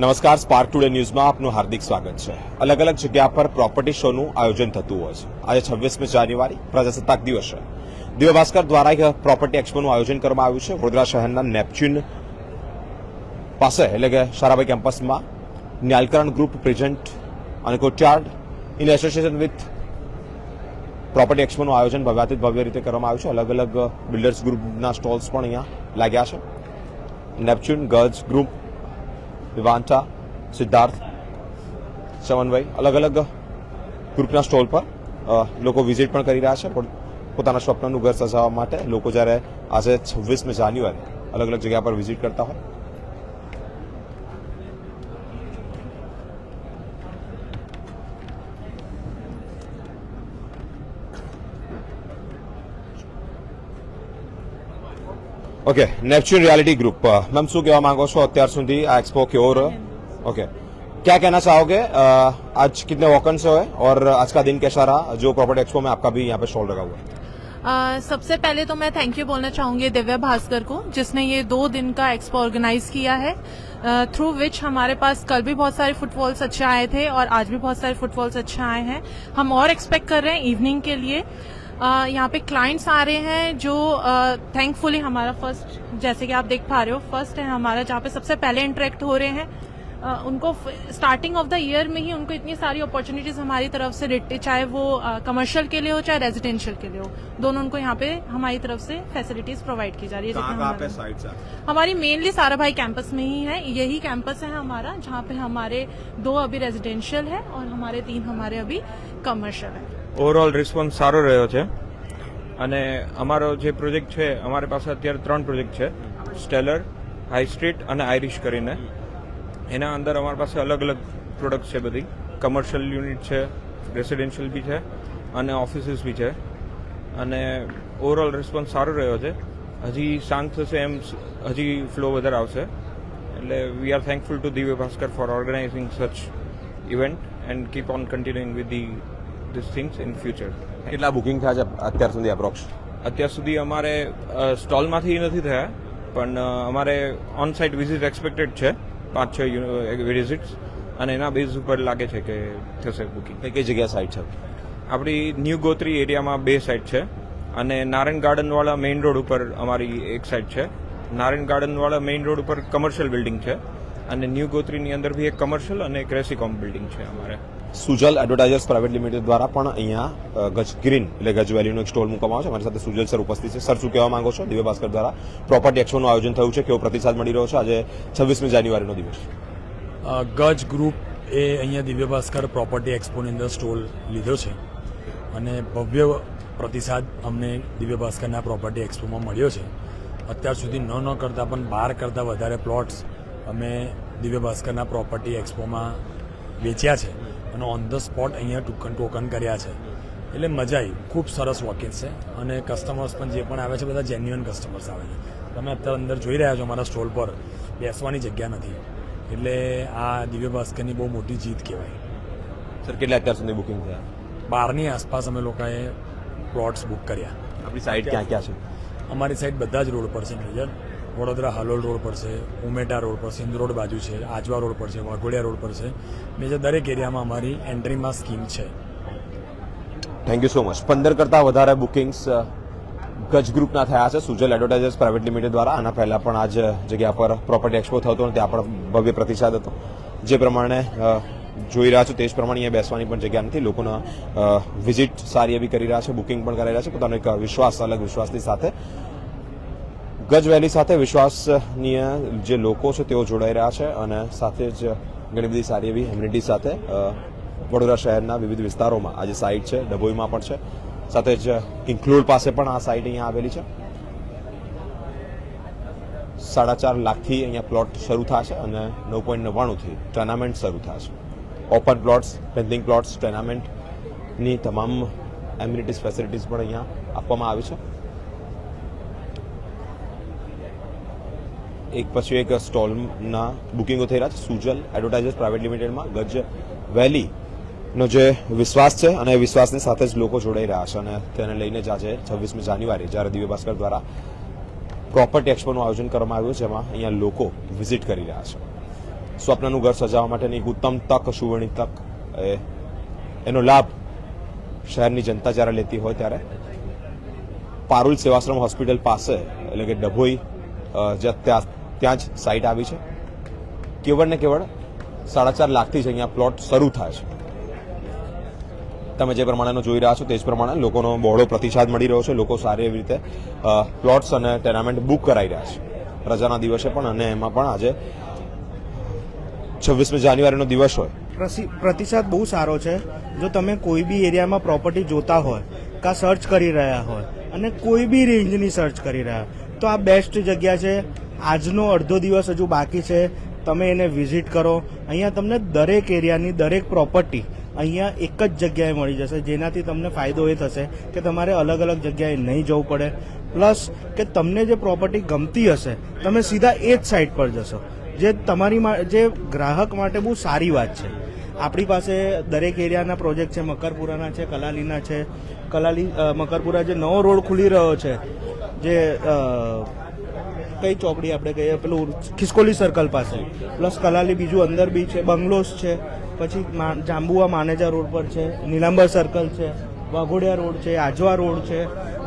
નમસ્કાર spark today ન્યૂઝમાં આપનું હાર્દિક સ્વાગત છે. અલગ અલગ જગ્યા પર પ્રોપર્ટી શોનું આયોજન થતું હોય છે. આજે છવ્વીસમી જાન્યુઆરી, પ્રજાસત્તાક દિવસ છે. દિવ્ય ભાસ્કર દ્વારા પ્રોપર્ટી એક્સપોનું આયોજન કરવામાં આવ્યું છે. વડોદરા શહેરના નેપચ્યુન પાસે, એટલે કે શારાભાઈ કેમ્પસમાં, ન્યાલકરણ ગ્રુપ પ્રેઝન્ટ અને courtyard in association with property એક્સપોનું આયોજન ભવ્યાતિત ભવ્ય રીતે કરવામાં આવ્યું છે. અલગ અલગ બિલ્ડર્સ ગ્રુપના સ્ટોલ્સ પણ અહીંયા લાગ્યા છે. Neptune girls group Vivanta Siddharth Samanvay અલગ અલગ ગ્રુપના સ્ટોલ પર અ, લોકો વિઝિટ પણ કરી રહ્યા છે પણ પોતાના સ્વપ્નનું ઘર સજાવવા માટે લોકો જ્યારે આજે છવ્વીસમી જાન્યુઆરી અલગ અલગ જગ્યા પર વિઝિટ કરતા હોય okay Neptune reality group ma'am શું કહેવા માંગો છો અત્યાર સુધી આ एक्सपो की ओर ओके क्या कहना चाहोगे अ, आज कितने वॉकन्स हुए और आज का दिन कैसा रहा जो प्रॉपर्टी एक्सपो में आपका भी यहाँ पे स्टॉल लगा हुआ है अ, सबसे पहले तो मैं थैंक यू बोलना चाहूंगी दिव्या भास्कर को जिसने ये दो दिन का एक्सपो ऑर्गेनाइज किया है थ्रू विच हमारे पास कल भी बहुत सारे फुटफॉल्स अच्छे आए थे और आज भी बहुत सारे फुटफॉल्स अच्छे आए हैं हम और एक्सपेक्ट कर रहे हैं इवनिंग के लिए अ, यहाँ पे क्लाइंट्स आ रहे हैं जो थैंकफुली हमारा फ़र्स्ट जैसे कि आप देख पा रहे हो फ़र्स्ट है हमारा जहाँ पे सबसे पहले इंटरेक्ट हो रहे हैं। अ, उनको स्टार्टिंग ऑफ़ द ईयर में ही उनको इतनी सारी अपॉर्चुनिटीज़ हमारी तरफ़ से चाहे वो कमर्शियल के लिए हो चाहे रेजिडेंशियल के लिए हो दोनों उनको यहाँ पे हमारी तरफ़ से फैसिलिटीज़ प्रोवाइड की जा रही है जितना हमारी मेनली सारा भाई कैंपस में ही है यही कैंपस है हमारा जहाँ पे हमारे दो अभी रेजिडेंशियल है और हमारे तीन हमारे अभी कमर्शियल है। ઓવરઓલ રિસ્પોન્સ સારો રહ્યો છે. અને અમારો જે પ્રોજેક્ટ છે, અમારી પાસે અત્યારે ત્રણ પ્રોજેક્ટ છે. સ્ટેલર હાઈ સ્ટ્રીટ અને આઈરિશ કરીને. એના અંદર અમારી પાસે અલગ અલગ પ્રોડક્ટ છે બધી. કમર્શિયલ યુનિટ છે રેસિડેન્શિયલ બી છે અને ઓફિસીસ બી છે. અને ઓવરઓલ રિસ્પોન્સ સારો રહ્યો છે. હજી શાંત થશે એમ હજી ફ્લો વધારે આવશે. એટલે વી are thankful to Divya Bhaskar for organising such event and keep on continuing with the this things in future કેટલા બુકિંગ થયા છે અત્યાર સુધી અપ્રોક્સ અત્યાર સુધી અમારે સ્ટોલમાંથી નથી થયા પણ અમારે ઓન સાઇટ વિઝિટ એક્સપેક્ટેડ છે પાંચ છ વિઝિટ્સ અને એના બેઝ ઉપર લાગે છે કે થશે બુકિંગ કઈ કઈ જગ્યા સાઇટ છે? આપણી ન્યૂ ગોત્રી એરિયામાં બે સાઇટ છે અને નારાયણ ગાર્ડનવાળા મેઇન રોડ ઉપર અમારી એક સાઇટ છે. નારાયણ ગાર્ડનવાળા મેઇન રોડ ઉપર કમર્શિયલ બિલ્ડિંગ છે અને ન્યૂ ગોત્રીની અંદર બી એક કમર્શિયલ અને એક રેસીકોમ બિલ્ડિંગ છે અમારે. સુજલ એડવર્ટાઇઝર્સ પ્રાઇવેટ લિમિટેડ દ્વારા પણ અહીંયા ગજ ગ્રીન એટલે ગજ વેલ્યુનો એક સ્ટોલ મૂકવામાં આવ્યો છે. અમારી સાથે સુજલ સર ઉપસ્થિત છે. સર, શું કહેવા માંગો છો? દિવ્ય ભાસ્કર દ્વારા પ્રોપર્ટી એક્સપોનું આયોજન થયું છે. કેવો પ્રતિસાદ મળી રહ્યો છે? આજે છવ્વીસમી જાન્યુઆરીનો દિવસ ગજ ગ્રુપ એ અહીંયા દિવ્ય ભાસ્કર પ્રોપર્ટી એક્સપોની અંદર સ્ટોલ લીધો છે. અને ભવ્ય પ્રતિસાદ અમને દિવ્ય ભાસ્કરના પ્રોપર્ટી એક્સપોમાં મળ્યો છે. અત્યાર સુધી ન ન કરતાં પણ બાર કરતાં વધારે પ્લોટ્સ અમે દિવ્ય ભાસ્કરના પ્રોપર્ટી એક્સપોમાં વેચ્યા છે. અને ઓન ધ સ્પોટ અહીંયા ટોકન ટોકન કર્યા છે. એટલે મજા આવી. ખૂબ સરસ વોકિંગ છે. અને કસ્ટમર્સ પણ જે પણ આવે છે બધા જેન્યુઅન કસ્ટમર્સ આવે છે. તમે અત્યારે અંદર જોઈ રહ્યા છો અમારા સ્ટોલ પર. બેસવાની જગ્યા નથી. એટલે આ દિવ્ય ભાસ્કરની બહુ મોટી જીત કહેવાય. સર કેટલા અત્યાર સુધી બુકિંગ થયા? બારની આસપાસ અમે લોકોએ પ્લોટ્સ બુક કર્યા. આપણી સાઇડ ક્યાં ક્યાં છે? અમારી સાઈડ બધા જ રોડ પર છે મેજર વડોદરા હાલોલ રોડ પર છે, ઉમેટા રોડ પર, સિંધ રોડ બાજુ છે, આજવા રોડ પર છે, વાઘોડિયા રોડ પર છે. બીજા દરેક એરિયામાં અમારી એન્ટ્રીમાં સ્કીમ છે. થેન્ક યુ સો મચ પંદર કરતાં વધારે બુકિંગ્સ ગજ ગ્રુપના થયા છે. સુજલ એડવર્ટાઇઝર્સ પ્રાઇવેટ લિમિટેડ દ્વારા. આના પહેલાં પણ આ જ જગ્યા પર પ્રોપર્ટી એક્સપો થતો અને ત્યાં પણ ભવ્ય પ્રતિસાદ હતો. જે પ્રમાણે જોઈ રહ્યા છો તે જ પ્રમાણે અહીંયા બેસવાની પણ જગ્યા નથી. લોકોના વિઝિટ સારી એવી કરી રહ્યા છે બુકિંગ પણ કરી રહ્યા છે. પોતાનો એક વિશ્વાસ, અલગ વિશ્વાસની સાથે ગજ વેલી સાથે વિશ્વાસનીય જે લોકો છે, તેઓ જોડાઈ રહ્યા છે અને સાથે જ ઘણી બધી સારી એવી એમ્યુનિટી સાથે વડોદરા શહેરના વિવિધ વિસ્તારોમાં આજે સાઇટ છે, ડભોઈમાં પણ છે. સાથે જ કિંકલોડ પાસે પણ આ સાઇટ અહીંયા આવેલી છે. સાડા ચાર લાખથી અહીંયા પ્લોટ શરૂ થશે અને નવ પોઈન્ટ નવ્વાણુંથી ટુર્નામેન્ટ શરૂ થશે. ઓપન પ્લોટ્સ પેન્ડિંગ પ્લોટ્સ ટુર્નામેન્ટની તમામ એમ્યુનિટીઝ ફેસિલિટીઝ પણ અહીંયા આપવામાં આવી છે. એક પછી એક સ્ટોલના બુકિંગો થઈ રહ્યા છે. સુજલ એડવર્ટાઇઝર્સ પ્રાઇવેટ લિમિટેડમાં ગજ વેલીનો જે વિશ્વાસ છે અને વિશ્વાસની સાથે જ લોકો જોડાઈ રહ્યા છે અને તેને લઈને જ આજે છવ્વીસમી જાન્યુઆરી જ્યારે દિવ્ય ભાસ્કર દ્વારા પ્રોપર્ટી એક્સપોનું આયોજન કરવામાં આવ્યું જેમાં અહીંયા લોકો વિઝિટ કરી રહ્યા છે. સ્વપ્નનું ઘર સજાવવા માટેની ઉત્તમ તક સુવર્ણી તક એ એનો લાભ શહેરની જનતા જ્યારે લેતી હોય ત્યારે પારુલ સેવાશ્રમ હોસ્પિટલ પાસે, એટલે કે ડભોઈ જે ત્યાં ત્યાં જ સાઇટ આવી છે. કેવળ ને કેવળ સાડા ચાર લાખથી જ અહીંયા પ્લોટ શરૂ થાય છે. તમે જે પ્રમાણેનો જોઈ રહ્યા છો તે જ પ્રમાણે લોકોનો બહોળો પ્રતિસાદ મળી રહ્યો છે. લોકો સારી એવી રીતે પ્લોટ્સ અને ટેનામેન્ટ બુક કરાવી રહ્યા છે. રજાના દિવસે પણ અને એમાં પણ આજે છવ્વીસમી જાન્યુઆરીનો દિવસ હોય. પ્રતિસાદ બહુ સારો છે. જો તમે કોઈ બી એરિયામાં પ્રોપર્ટી જોતા હોય, કાં સર્ચ કરી રહ્યા હોય, અને કોઈ બી રેન્જની સર્ચ કરી રહ્યા તો આ બેસ્ટ જગ્યા છે. આજનો અડધો દિવસ હજુ બાકી છે. તમે એને વિઝિટ કરો. અહીંયા તમને દરેક એરિયાની દરેક પ્રોપર્ટી અહીંયા એક જ જગ્યાએ મળી જશે. જેનાથી તમને ફાયદો એ થશે કે તમારે અલગ અલગ જગ્યાએ નહીં જવું પડે. પ્લસ કે તમને જે પ્રોપર્ટી ગમતી હશે, તમે સીધા એ જ સાઇટ પર જશો. જે તમારી જે ગ્રાહક માટે બહુ સારી વાત છે. આપણી પાસે દરેક એરિયાના પ્રોજેક્ટ છે. મકરપુરાના છે, કલાલીના છે. કલાલી મકરપુરા જે નવો રોડ ખુલી રહ્યો છે, જે કઈ ચોકડી આપણે કહીએ? પેલું ખિસકોલી સર્કલ પાસે. પ્લસ કલાલી બીજું અંદર બી છે, બંગલોસ છે, પછી જાંબુવા માનેજા રોડ પર છે, નીલાંબર સર્કલ છે, વાઘોડિયા રોડ છે, આજવા રોડ છે,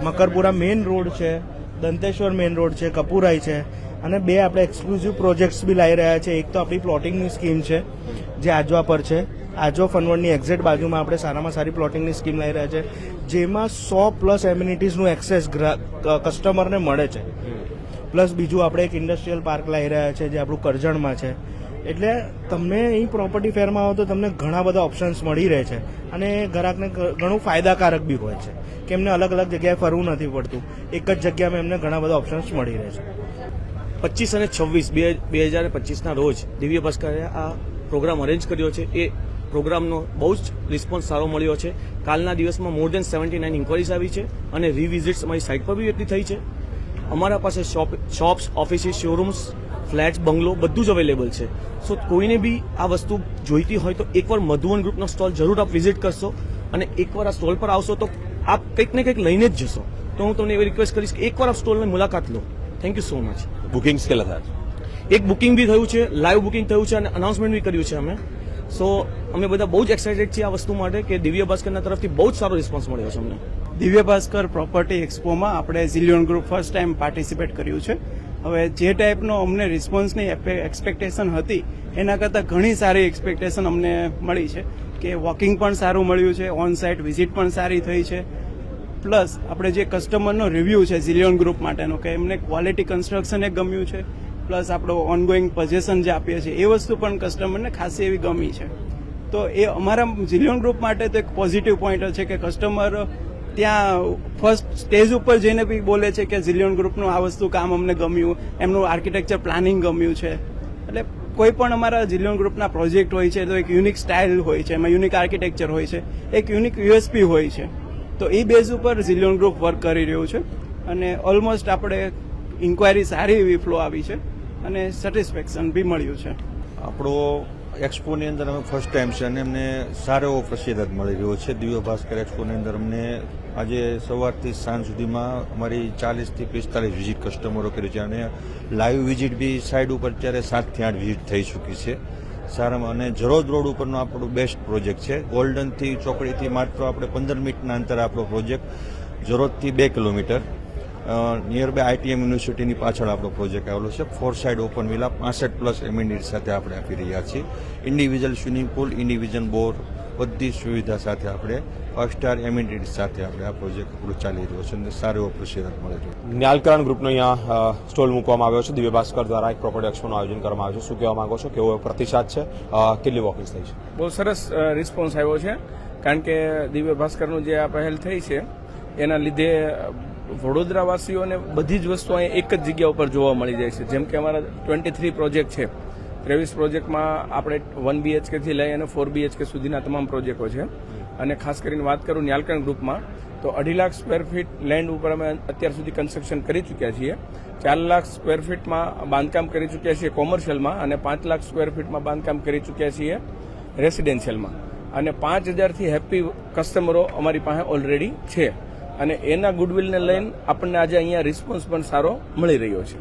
મકરપુરા મેઇન રોડ છે, દંતેશ્વર મેઇન રોડ છે, કપુરાઈ છે. અને બે આપણે એક્સક્લુઝિવ પ્રોજેક્ટ્સ બી લાવી રહ્યા છે. એક તો આપણી પ્લોટિંગની સ્કીમ છે, જે આજવા પર છે. આજવા ફનવડની એક્ઝેક્ટ બાજુમાં આપણે સારામાં સારી પ્લોટિંગની સ્કીમ લાવી રહ્યા છે. જેમાં સો પ્લસ એમ્યુનિટીઝનું એક્સેસ કસ્ટમરને મળે છે. પ્લસ બીજું આપણે એક ઇન્ડસ્ટ્રીયલ પાર્ક લાવી રહ્યા છે, જે આપણું કરજણમાં છે. એટલે તમને અહીં પ્રોપર્ટી ફેરમાં આવો તો તમને ઘણા બધા ઓપ્શન્સ મળી રહે છે. અને ગ્રાહકને ઘણું ફાયદાકારક બી હોય છે. કે એમને અલગ અલગ જગ્યાએ ફરવું નથી પડતું. એક જ જગ્યામાં એમને ઘણા બધા ઓપ્શન્સ મળી રહે છે. પચીસ અને છવ્વીસ, બે બે હજાર પચીસના રોજ દિવ્ય ભાસ્કરે આ પ્રોગ્રામ અરેન્જ કર્યો છે. એ પ્રોગ્રામનો બહુ જ રિસ્પોન્સ સારો મળ્યો છે. કાલના દિવસમાં more than seventy nine inquiries આવી છે અને રીવિઝિટ્સ અમારી સાઇટ પર બી એટલી થઈ છે. અમારા પાસે shop shops offices showrooms flats બંગલો બધું જ અવેલેબલ છે. સો કોઈને બી આ વસ્તુ જોઈતી હોય તો એકવાર મધુવન ગ્રુપનો સ્ટોલ જરૂર આપ વિઝિટ કરશો અને એકવાર આ સ્ટોલ પર આવશો તો આપ કંઈક ને કંઈક લઈને જ જશો. તો હું તમને એવી રિક્વેસ્ટ કરીશ કે એકવાર આપ સ્ટોલની મુલાકાત લો. Thank you so much bookings કેટલા થયા એક બુકિંગ બી થયું છે લાઈવ બુકિંગ થયું છે અને અનાઉન્સમેન્ટ બી કર્યું છે અમે. સો અમે બધા બહુ જ એક્સાઇટેડ છીએ આ વસ્તુ માટે કે દિવ્ય ભાસ્કરના તરફથી બહુ જ સારો રિસ્પોન્સ મળ્યો છે અમને. દિવ્ય ભાસ્કર પ્રોપર્ટી એક્સપોમાં આપણે Zillion group first time participate કર્યું છે. હવે જે ટાઈપનો અમને રિસ્પોન્સની એક્સપેક્ટેશન હતી, એના કરતાં ઘણી સારી એક્સપેક્ટેશન અમને મળી છે કે વોકિંગ પણ સારું મળ્યું છે ઓન સાઇટ વિઝિટ પણ સારી થઈ છે. પ્લસ આપણે જે કસ્ટમરનો રિવ્યૂ છે ઝિલિયોન ગ્રુપ માટેનો કે એમને ક્વોલિટી કન્સ્ટ્રક્શન એ ગમ્યું છે, પ્લસ આપણો ઓનગોઈંગ પજેશન જે આપીએ છીએ, એ વસ્તુ પણ કસ્ટમરને ખાસી એવી ગમી છે. તો એ અમારા ઝિલિયોન ગ્રુપ માટે તો એક પોઝિટિવ પોઈન્ટ છે કે કસ્ટમર ત્યાં ફર્સ્ટ સ્ટેજ ઉપર જઈને બી બોલે છે કે ઝિલિયોન ગ્રુપનું આ વસ્તુ કામ અમને ગમ્યું, એમનું આર્કિટેક્ચર પ્લાનિંગ ગમ્યું છે. એટલે કોઈ પણ અમારા ઝિલિયોન ગ્રુપના પ્રોજેક્ટ હોય છે, તો એક યુનિક સ્ટાઇલ હોય છે, એમાં યુનિક આર્કિટેક્ચર હોય છે, એક યુનિક યુએસપી હોય છે. તો એ બેઝ ઉપર ઝિલિયોન ગ્રુપ વર્ક કરી રહ્યું છે અને ઓલમોસ્ટ આપણે ઇન્ક્વાયરી સારી એવી ફ્લો આવી છે અને સેટિસ્ફેક્શન બી મળ્યું છે. આપણો એક્સપોની અંદર અમે ફર્સ્ટ ટાઈમ છે અને અમને સારો એવો પ્રતિસાદ મળી રહ્યો છે. દિવ્ય ભાસ્કર એક્સપોની અંદર અમને આજે સવારથી સાંજ સુધીમાં અમારી ચાલીસથી પિસ્તાલીસ વિઝિટ કસ્ટમરો કરી છે અને લાઈવ વિઝિટ બી સાઈડ ઉપર અત્યારે સાતથી આઠ વિઝિટ થઈ ચૂકી છે. સારામાં અને જરોદ રોડ ઉપરનો આપણો બેસ્ટ પ્રોજેક્ટ છે. ગોલ્ડનથી ચોકડીથી માત્ર આપણે પંદર મિનિટના અંતરે આપણો પ્રોજેક્ટ જરોદથી બે કિલોમીટર. નિયર બાય આઈટીએમ યુનિવર્સિટીની પાછળ આપણો પ્રોજેક્ટ આવેલો છે. ફોર સાઇડ ઓપન વિલા પાસઠ પ્લસ એમિનિટ સાથે આપણે આપી રહ્યા છીએ. Individual swimming pool individual bore બધી સુવિધા સાથે આપણે ફાઇવ સ્ટાર એમિનિટ સાથે આપણે આ પ્રોજેક્ટ આપણો ચાલી રહ્યો છે અને સારો એવો પ્રતિસાદ મળે છે. ન્યાલકરણ ગ્રુપનો અહીંયા સ્ટોલ મૂકવામાં આવ્યો છે. દિવ્ય ભાસ્કર દ્વારા એક પ્રોપર્ટી એક્સપોનું આયોજન કરવામાં આવ્યું છે. શું કહેવા માંગો છો? કેવો પ્રતિસાદ છે? કેટલી વોકિંગ થઈ છે? બહુ સરસ રિસ્પોન્સ આવ્યો છે. કારણ કે દિવ્ય ભાસ્કરનું જે આ પહેલ થઈ છે એના લીધે વડોદરાવાસીઓને બધી જ વસ્તુ અહીંયા એક જ જગ્યા ઉપર જોવા મળી જાય છે. જેમ કે અમારા ટ્વેન્ટી થ્રી પ્રોજેક્ટ છે. ત્રેવીસ પ્રોજેક્ટમાં આપણે વન બીએચકેથી લઈ અને ફોર બીએચકે સુધીના તમામ પ્રોજેક્ટો છે. અને ખાસ કરીને વાત કરું ન્યાલકણ ગ્રુપમાં તો અઢી લાખ સ્ક્વેર ફીટ લેન્ડ ઉપર અમે અત્યાર સુધી કન્સ્ટ્રક્શન કરી ચૂક્યા છીએ. ચાર લાખ સ્ક્વેર ફીટમાં બાંધકામ કરી ચૂક્યા છીએ કોમર્શિયલમાં અને પાંચ લાખ સ્ક્વેર ફીટમાં બાંધકામ કરી ચૂક્યા છીએ રેસિડેન્શિયલમાં અને પાંચ હજારથી હેપી કસ્ટમરો અમારી પાસે ઓલરેડી છે. અને એના ગુડવિલને લઈને આપણને આજે અહીંયા રિસ્પોન્સ પણ સારો મળી રહ્યો છે.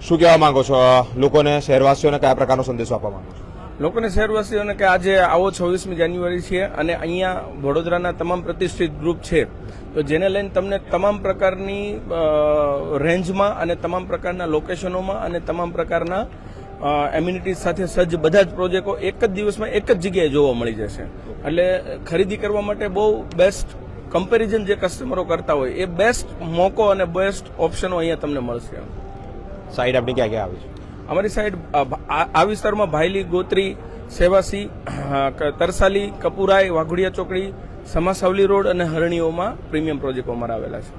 શું કહેવા માંગો છો? લોકોને શહેરવાસીઓને કયા પ્રકારનો સંદેશો આપવા માંગો છો? લોકોને શહેરવાસીઓને કે આજે આવો છવ્વીસમી જાન્યુઆરી છે અને અહીંયા વડોદરાના તમામ પ્રતિષ્ઠિત ગ્રુપ છે. તો જેને લઈને તમને તમામ પ્રકારની રેન્જમાં અને તમામ પ્રકારના લોકેશનોમાં અને તમામ પ્રકારના એમ્યુનિટીઝ સાથે સજ્જ બધા જ પ્રોજેક્ટો એક જ દિવસમાં એક જ જગ્યાએ જોવા મળી જશે. એટલે ખરીદી કરવા માટે બહુ બેસ્ટ કમ્પેરિઝન જે કસ્ટમરો કરતા હોય એ બેસ્ટ મોકો અને બેસ્ટ ઓપ્શનો અહીંયા તમને મળશે. સાઈડ આપણી ક્યાં ક્યાં આવી છે? અમારી સાઈડ આ વિસ્તારમાં ભાયલી ગોત્રી સેવાસી તરસાલી કપુરાય વાઘોડિયા ચોકડી સમાસાવલી રોડ અને હરણીઓમાં પ્રીમિયમ પ્રોજેક્ટો અમારા આવેલા છે.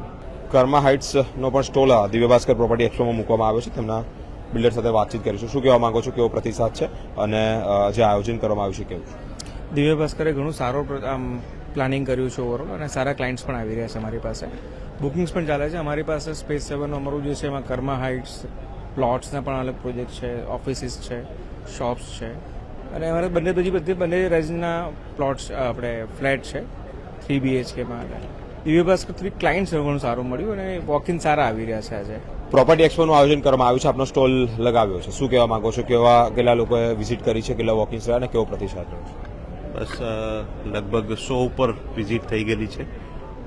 કર્મા હાઇટ્સનો પણ સ્ટોલ દિવ્ય ભાસ્કર પ્રોપર્ટી એક્સપોમાં મૂકવામાં આવ્યો છે. તેમના બિલ્ડર સાથે વાતચીત કરીશું. શું કહેવા માંગો છો? કેવો પ્રતિસાદ છે? અને જે આયોજન કરવામાં આવ્યું છે, કેવું છે? દિવ્ય ભાસ્કરે ઘણું સારો પ્લાનિંગ કર્યું છે ઓવરઓલ અને સારા ક્લાયન્ટ્સ પણ આવી રહ્યા છે અમારી પાસે. બુકિંગ્સ પણ ચાલે છે. અમારી પાસે સ્પેસ સેવન અમારું જે છે એમાં કર્મા હાઇટ્સ પ્લોટ્સના પણ અલગ પ્રોજેક્ટ છે ઓફિસીસ છે શોપ્સ છે. અને અમારે બંને બધી બધી, બંને રેન્જના પ્લોટ્સ આપણે ફ્લેટ છે three બીએચકેમાં Divya Bhaskar three clients ઘણું સારું મળ્યું અને વોકિંગ સારા આવી રહ્યા છે આજે. પ્રોપર્ટી એક્સપોનું આયોજન કરવામાં આવ્યું છે, આપનો સ્ટોલ લગાવ્યો છે. શું કહેવા માંગો છો? કેવા, કેટલા લોકોએ વિઝિટ કરી છે, કેટલા વોકિંગ્સ રહ્યા અને કેવો પ્રતિસાદ રહ્યો બસ લગભગ સો ઉપર વિઝિટ થઈ ગયેલી છે.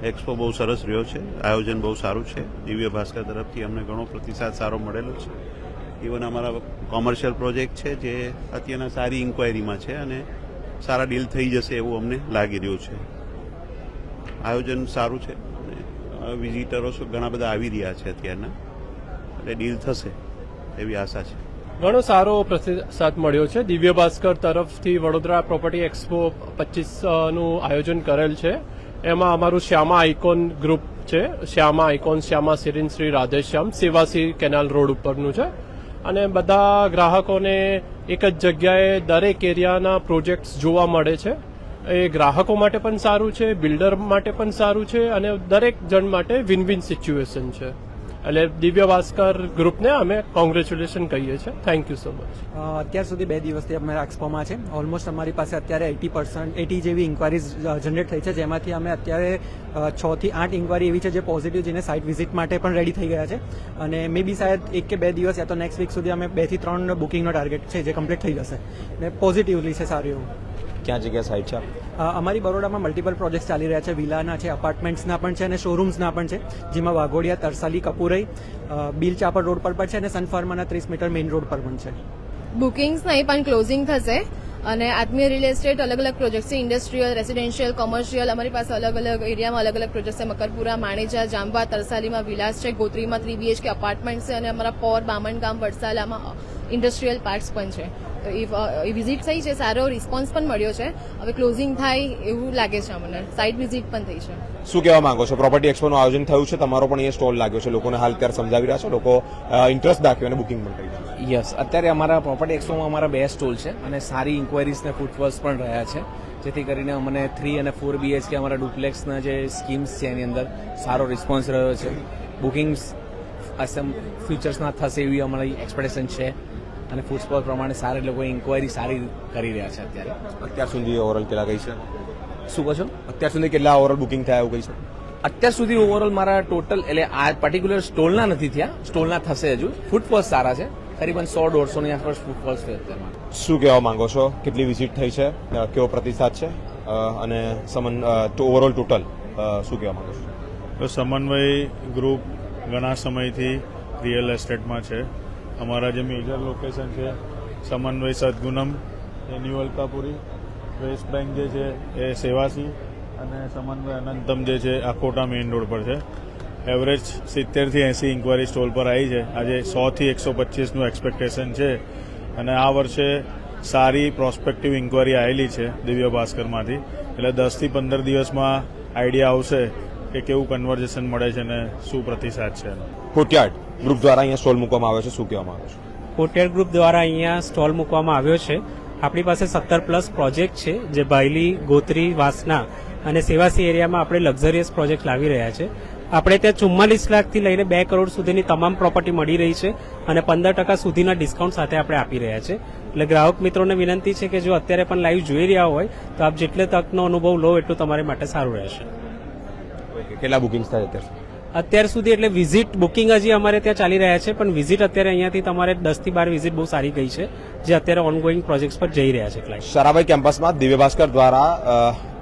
એક્સપો બહુ સરસ રહ્યો છે. આયોજન બહુ સારું છે. દિવ્ય ભાસ્કર તરફથી અમને ઘણો પ્રતિસાદ સારો મળેલો છે. ઇવન અમારા કોમર્શિયલ પ્રોજેક્ટ છે, જે અત્યારના સારી ઇન્ક્વાયરીમાં છે અને સારા ડીલ થઈ જશે એવું અમને લાગી રહ્યું છે. આયોજન સારું છે. વિઝિટરો ઘણા બધા આવી રહ્યા છે અત્યારના. એટલે ડીલ થશે એવી આશા છે. ઘણો સારો પ્રતિસાદ મળ્યો છે. દિવ્ય ભાસ્કર તરફથી વડોદરા પ્રોપર્ટી એક્સપો પચીસનું આયોજન કરેલ છે. એમાં અમારું શ્યામા આઇકોન ગ્રુપ છે. Shyama Icon Shyama Serene Shri Radheshyam Sevasi canal road ઉપરનું છે. અને બધા ગ્રાહકોને એક જ જગ્યાએ દરેક એરિયાના પ્રોજેક્ટ્સ જોવા મળે છે. એ ગ્રાહકો માટે પણ સારું છે, બિલ્ડર માટે પણ સારું છે અને દરેક જણ માટે વિન વિન સિચ્યુએશન છે. એટલે દિવ્ય ભાસ્કર ગ્રુપને અમે કોંગ્રેચ્યુલેશન કહીએ છીએ. થેન્ક યુ સો મચ અત્યાર સુધી બે દિવસથી અમે એક્સપોમાં છે. ઓલમોસ્ટ અમારી પાસે અત્યારે એટી પર્સન્ટ એટી જેવી ઇન્કવાયરીઝ જનરેટ થઈ છે, જેમાંથી અમે અત્યારે છ થી આઠ ઇન્કવાયરી એવી છે જે પોઝિટિવ જેને સાઇટ વિઝિટ માટે પણ રેડી થઈ ગયા છે. અને મે બી શાયદ એક કે બે દિવસ યા તો નેક્સ્ટ વીક સુધી અમે બેથી ત્રણ બુકિંગનો ટાર્ગેટ છે જે કમ્પ્લીટ થઈ જશે. ને પોઝિટિવલી છે સારું એવું. ક્યાં જગ્યા સાઈડ છે? અમારી બરોડામાં મલ્ટિપલ પ્રોજેક્ટ ચાલી રહ્યા છે. વિલાના છે અપાર્ટમેન્ટ્સના પણ છે અને શોરૂમ્સના પણ છે. જેમાં વાઘોડિયા તરસાલી કપુરઈ બિલ ચાપર રોડ પર પણ છે અને સનફાર્માના ત્રીસ મીટર મેઇન રોડ પર પણ છે. બુકિંગ્સ નહીં પણ ક્લોઝિંગ થશે. અને આત્મીય રિયલ એસ્ટેટ અલગ અલગ પ્રોજેક્ટ છે. ઇન્ડસ્ટ્રીયલ રેસિડેન્શિયલ કોમર્શિયલ અમારી પાસે અલગ અલગ એરિયામાં અલગ અલગ પ્રોજેક્ટ છે. મકરપુરા માણેજા જાંબા તરસાલીમાં વિલાસ છે. ગોત્રીમાં થ્રી બીએચકે અપાર્ટમેન્ટ છે અને અમારા પોર બામણગામ વડસાલામાં ઇન્ડસ્ટ્રીયલ પાર્ક્સ પણ છે. એ વિઝિટ થઈ છે સારો રિસ્પોન્સ પણ મળ્યો છે. હવે ક્લોઝિંગ થાય એવું લાગે છે અમને. સાઇટ વિઝિટ પણ થઈ છે. શું કહેવા માંગો છો? પ્રોપર્ટી એક્સપોનું આયોજન થયું છે તમારો પણ એ સ્ટોલ લાગ્યો છે. લોકોને હાલ ત્યારે સમજાવી રહ્યા છો? લોકો ઇન્ટરેસ્ટ દાખવ્યો અને બુકિંગ પણ કરી યસ અત્યારે અમારા પ્રોપર્ટી એક્સપોમાં અમારા બે સ્ટોલ છે અને સારી ઇન્ક્વાયરીઝ ને ફૂટફોલ્સ પણ રહ્યા છે. જેથી કરીને અમને થ્રી અને ફોર બીએચકે અમારા ડુપ્લેક્સના જે સ્કીમ્સ છે એની અંદર સારો રિસ્પોન્સ રહ્યો છે. બુકિંગ્સ ફ્યુચર્સના થશે એવી અમારી એક્સપેક્ટેશન છે. અને ફૂટફોલ પ્રમાણે સારા લોકો ઇન્ક્વાયરી સારી કરી રહ્યા છે અત્યારે. અત્યાર સુધી ઓવરઓલ કેટલા ગઈ છે? શું કહો છો? અત્યાર સુધી કેટલા ઓવરઓલ બુકિંગ થયા એવું કહી છે? અત્યાર સુધી ઓવરઓલ મારા ટોટલ એટલે આ પર્ટિક્યુલર સ્ટોલના નથી થયા. સ્ટોલના થશે હજુ. ફૂટફોલ્સ સારા છે. કરીબન સો દોઢસોની આસપાસ ફૂટફોલ્સ છે અત્યારમાં. શું કહેવા માંગો છો? કેટલી વિઝિટ થઈ છે? કેવો પ્રતિસાદ છે? અને સમન ઓવરઓલ ટોટલ શું કહેવા માંગો છો? તો સમન્વય ગ્રુપ ઘણા સમયથી રિયલ એસ્ટેટમાં છે. અમારા જે મેજર લોકેશન છે, સમન્વય સદગુનમ, એ ન્યુ વેસ્ટ બેંક જે છે, એ સેવાસી અને સમન્વય અનંતમ જે છે આખોટા મેઇન રોડ પર છે. એવરેજ સિત્તેરથી એંસી ઇન્કવાયરી સ્ટોલ પર આવી છે. આજે સોથી એકસો પચીસનું એક્સપેક્ટેશન છે. અને આ વર્ષે સારી પ્રોસ્પેક્ટિવ ઇન્કવાયરી આવેલી છે દિવ્ય ભાસ્કરમાંથી. એટલે દસથી પંદર દિવસમાં આઈડિયા આવશે. કે કેવું કન્વર્ઝેશન મળે છે ને શું પ્રતિસાદ છે કોટિયાર્ડ ગ્રુપ દ્વારા અહીંયા સ્ટોલ મૂકવામાં આવ્યો છે શું કહેવામાં આવે છે? હોટેલ ગ્રુપ દ્વારા અહીંયા સ્ટોલ મૂકવામાં આવ્યો છે. આપણી પાસે સત્તર પ્લસ પ્રોજેક્ટ છે જે ભાયલી ગોત્રી વાસના અને સેવાસી એરિયામાં આપણે લક્ઝરિયસ પ્રોજેક્ટ લાવી રહ્યા છે. આપણે ત્યાં ચુમ્માલીસ લાખથી લઈને બે કરોડ સુધીની તમામ પ્રોપર્ટી મળી રહી છે અને પંદર ટકા સુધીના ડિસ્કાઉન્ટ સાથે આપણે આપી રહ્યા છે. એટલે ગ્રાહક મિત્રોને વિનંતી છે કે જો અત્યારે પણ લાઈવ જોઈ રહ્યા હોય તો આપ જેટલે તકનો અનુભવ લો એટલું તમારી માટે સારું રહેશે. કેટલા બુકિંગ થાય અત્યાર અત્યાર સુધી એટલે વિઝિટ બુકિંગ હજી અમારે ત્યાં ચાલી રહ્યા છે, પણ વિઝિટ અત્યારે અહીંયાથી તમારે દસથી બાર વિઝિટ બહુ સારી ગઈ છે, જે અત્યારે ઓનગોઈંગ પ્રોજેક્ટ્સ પર જઈ રહ્યા છે ક્લાઇન્ટ સારાભાઈ કેમ્પસમાં દિવ્ય ભાસ્કર દ્વારા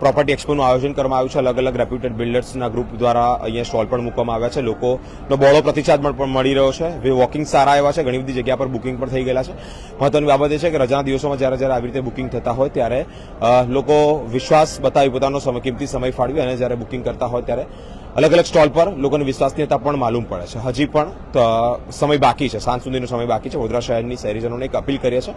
પ્રોપર્ટી એક્સપોનું આયોજન કરવામાં આવ્યું છે. અલગ અલગ રેપ્યુટેડ બિલ્ડર્સના ગ્રુપ દ્વારા અહીંયા સ્ટોલ પણ મૂકવામાં આવ્યા છે. લોકોનો બહોળો પ્રતિસાદ પણ મળી રહ્યો છે. વે વોકિંગ સારા એવા છે. ઘણી બધી જગ્યા પર બુકિંગ પણ થઈ ગયેલા છે. મહત્વની બાબત એ છે કે રજાના દિવસોમાં જ્યારે જ્યારે આવી રીતે બુકિંગ થતા હોય ત્યારે લોકો વિશ્વાસ બતાવી પોતાનો સમય કિંમતી સમય ફાળવી અને જ્યારે બુકિંગ કરતા હોય ત્યારે અલગ અલગ સ્ટોલ પર લોકોની વિશ્વાસનીયતા પણ માલુમ પડે છે. હજી પણ સમય બાકી છે. સાંજ સુધીનો સમય બાકી છે. વડોદરા શહેરની શહેરીજનોને એક અપીલ કરીએ છે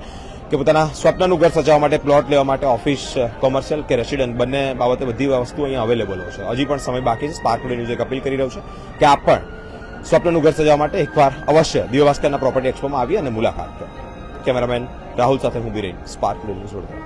કે પોતાના સ્વપ્નનું ઘર સજાવવા માટે, પ્લોટ લેવા માટે, ઓફિસ, કોમર્શિયલ કે રેસિડન્ટ બંને બાબતે બધી વસ્તુ અહીંયા અવેલેબલ હોય છે. હજી પણ સમય બાકી છે. સ્પાર્ક ન્યૂઝ એક અપીલ કરી રહ્યું છે કે આપ પણ સ્વપ્નનું ઘર સજાવવા માટે એકવાર અવશ્ય દિવ્ય ભાસ્કરના પ્રોપર્ટી એક્સપોમાં આવી અને મુલાકાત કરો. કેમેરામેન રાહુલ સાથે હું બિરેન સ્પાર્ક ન્યૂઝ વડોદરા